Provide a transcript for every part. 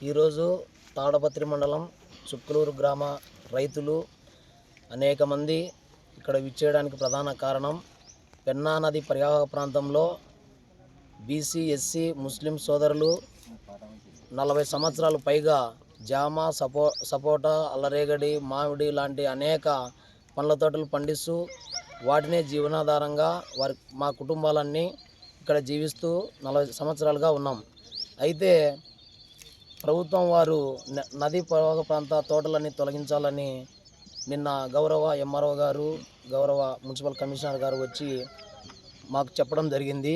ఈరోజు తాడపత్రి మండలం చుక్కలూరు గ్రామ రైతులు అనేక మంది ఇక్కడ విచ్చేయడానికి ప్రధాన కారణం పెన్నా నది పర్యావరణ ప్రాంతంలో బీసీ ఎస్సీ ముస్లిం సోదరులు నలభై సంవత్సరాలు పైగా జామ సపో సపోటా అల్లరేగడి మామిడి లాంటి అనేక పండ్ల తోటలు పండిస్తూ వాటినే జీవనాధారంగా వారి మా కుటుంబాలన్నీ ఇక్కడ జీవిస్తూ నలభై సంవత్సరాలుగా ఉన్నాం. అయితే ప్రభుత్వం వారు న- నదీ పరివాహక ప్రాంత తోటలన్నీ తొలగించాలని నిన్న గౌరవ ఎంఆర్ఓ గారు గౌరవ మున్సిపల్ కమిషనర్ గారు వచ్చి మాకు చెప్పడం జరిగింది.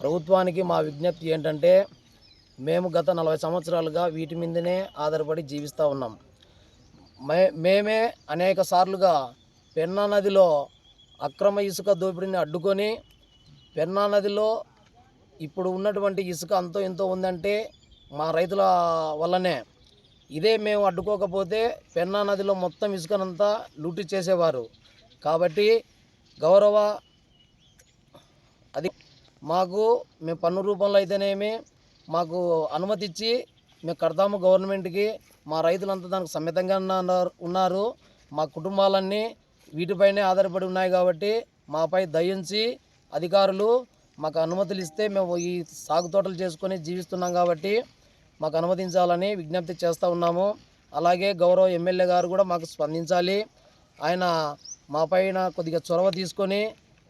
ప్రభుత్వానికి మా విజ్ఞప్తి ఏంటంటే మేము గత నలభై సంవత్సరాలుగా వీటి మీదనే ఆధారపడి జీవిస్తూ ఉన్నాం. మే మేమే అనేక సార్లుగా పెన్నా నదిలో అక్రమ ఇసుక దోపిడీని అడ్డుకొని పెన్నా నదిలో ఇప్పుడు ఉన్నటువంటి ఇసుక అంతో ఎంతో ఉందంటే మా రైతుల వల్లనే. ఇదే మేము అడ్డుకోకపోతే పెన్నా నదిలో మొత్తం ఇసుకనంతా లూటి చేసేవారు. కాబట్టి గౌరవ అది మాకు మేము పన్ను రూపంలో అయితేనేమి మాకు అనుమతి ఇచ్చి మేము కడతాము గవర్నమెంట్కి. మా రైతులంతా దానికి సమ్మితంగా ఉన్నారు ఉన్నారు. మా కుటుంబాలన్నీ వీటిపైనే ఆధారపడి ఉన్నాయి కాబట్టి మాపై దయించి అధికారులు మాకు అనుమతులు ఇస్తే మేము ఈ సాగు తోటలు చేసుకొని జీవిస్తున్నాం కాబట్టి మాకు అనుమతించాలని విజ్ఞప్తి చేస్తూ ఉన్నాము. అలాగే గౌరవ ఎమ్మెల్యే గారు కూడా మాకు స్పందించాలి. ఆయన మా పైన కొద్దిగా చొరవ తీసుకొని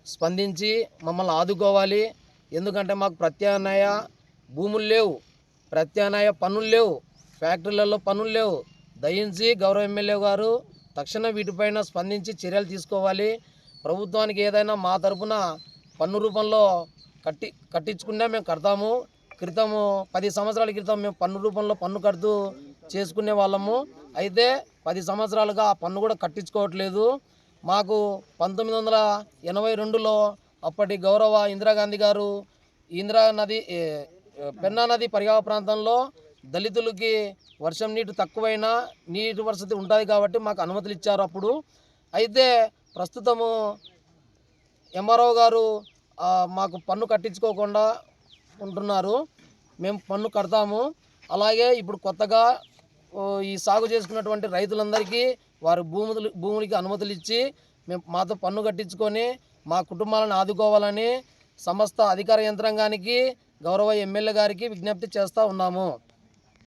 స్పందించి మమ్మల్ని ఆదుకోవాలి. ఎందుకంటే మాకు ప్రత్యామ్నాయ భూములు లేవు ప్రత్యామ్నాయ పనులు లేవు ఫ్యాక్టరీలలో పనులు లేవు. దయించి గౌరవ ఎమ్మెల్యే గారు తక్షణం వీటిపైన స్పందించి చర్యలు తీసుకోవాలి. ప్రభుత్వానికి ఏదైనా మా తరపున పన్ను రూపంలో కట్టి కట్టించుకునే మేము కడతాము. క్రితము పది సంవత్సరాల క్రితం మేము పన్ను రూపంలో పన్ను కడుతూ చేసుకునే వాళ్ళము. అయితే పది సంవత్సరాలుగా ఆ పన్ను కూడా కట్టించుకోవట్లేదు. మాకు పంతొమ్మిది వందల ఎనభై రెండులో అప్పటి గౌరవ ఇందిరాగాంధీ గారు ఇందిరా నది పెన్నా నది పరిగావ ప్రాంతంలో దళితులకి వర్షం నీటి తక్కువైనా నీటి వసతి ఉంటుంది కాబట్టి మాకు అనుమతులు ఇచ్చారు అప్పుడు. అయితే ప్రస్తుతము ఎంఆర్ఓ గారు మాకు పన్ను కట్టించుకోకుండా ఉంటున్నారు. మేము పన్ను కడతాము. అలాగే ఇప్పుడు కొత్తగా ఈ సాగు చేసుకున్నటువంటి రైతులందరికీ వారి భూములు భూములకి అనుమతులు ఇచ్చి మేము మాతో పన్ను కట్టించుకొని మా కుటుంబాలను ఆదుకోవాలని సమస్త అధికార యంత్రాంగానికి గౌరవ ఎమ్మెల్యే గారికి విజ్ఞప్తి చేస్తూ ఉన్నాము.